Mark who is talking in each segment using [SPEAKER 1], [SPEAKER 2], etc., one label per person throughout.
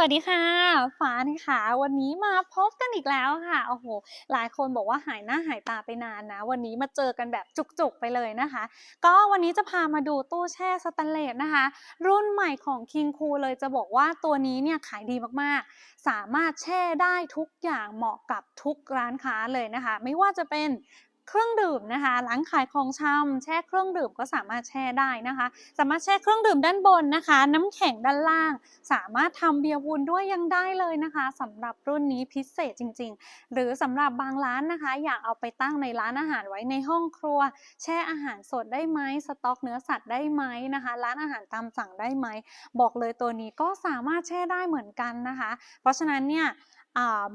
[SPEAKER 1] สวัสดีค่ะฟ้านะคะวันนี้มาพบกันอีกแล้วค่ะโอ้โฮหลายคนบอกว่าหายหน้าหายตาไปนานนะ วันนี้มาเจอกันแบบจุกๆไปเลยนะคะ ก็วันนี้จะพามาดูตู้แช่สเตนเลสนะคะ รุ่นใหม่ของ KingCool เลยจะบอกว่าตัวนี้เนี่ยขายดีมากๆ สามารถแช่ได้ทุกอย่างเหมาะกับทุกร้านค้าเลยนะคะ ไม่ว่าจะเป็น เครื่องดื่มนะคะร้านขายของชำแช่เครื่องดื่มก็สามารถแช่ได้นะคะ สามารถแช่เครื่องดื่มด้านบนนะคะ น้ำแข็งด้านล่าง สามารถทำเบียร์วุ้นด้วยยังได้เลยนะคะสำหรับรุ่นนี้พิเศษจริง ๆ หรือสำหรับบางร้านนะคะ อยากเอาไปตั้งในร้านอาหารไว้ในห้องครัว แช่อาหารสดได้ไหมสต๊อกเนื้อสัตว์ได้ไหมนะคะ ร้านอาหารตามสั่งได้ไหม บอกเลยตัวนี้ก็สามารถแช่ได้เหมือนกันนะคะ เพราะฉะนั้นเนี่ย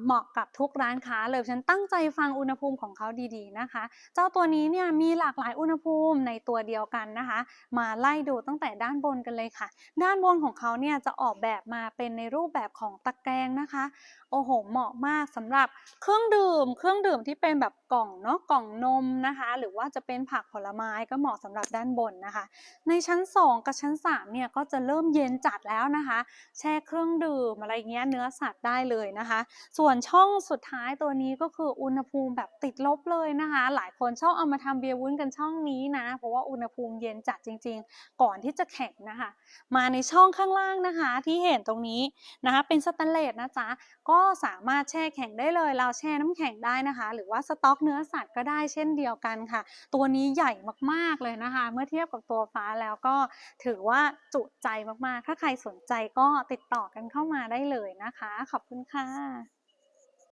[SPEAKER 1] เหมาะกับทุกร้านค้าเลยฉันตั้งใจฟังอุณหภูมิของเขาดีๆนะคะ เจ้าตัวนี้เนี่ยมีหลากหลายอุณหภูมิในตัวเดียวกันนะคะ มาไล่ดูตั้งแต่ด้านบนกันเลยค่ะ ด้านบนของเขาเนี่ยจะออกแบบมาเป็นในรูปแบบของตะแกรงนะคะ โอ้โฮเหมาะมากสำหรับเครื่องดื่ม เครื่องดื่มที่เป็นแบบกล่องเนาะกล่องนมนะคะ หรือว่าจะเป็นผักผลไม้ก็เหมาะสำหรับด้านบนนะคะ ในชั้น 2 กับชั้น3เนี่ยก็จะเริ่มเย็นจัดแล้วนะคะ แช่เครื่องดื่มอะไรเงี้ยเนื้อสัตว์ได้เลยนะคะส่วนช่องสุดท้ายตัวนี้ก็คืออุณหภูมิแบบติดลบเลยนะคะ หลายคนชอบเอามาทำเบียร์วุ้นกันช่องนี้นะ เพราะว่าอุณหภูมิเย็นจัดจริง ๆ ก่อนที่จะแข็งนะคะ มาในช่องข้างล่างนะคะ ที่เห็นตรงนี้นะคะ เป็นสเตนเลสนะจ๊ะก็สามารถแช่แข็งได้เลย เราแช่น้ำแข็งได้นะคะ หรือว่าสต๊อกเนื้อสัตว์ก็ได้เช่นเดียวกันค่ะ ตัวนี้ใหญ่มากๆเลยนะคะ เมื่อเทียบกับตัวฟ้าแล้วก็ถือว่าจุใจมากๆ ถ้าใครสนใจก็ติดต่อกันเข้ามาได้เลยนะคะ ขอบคุณค่ะ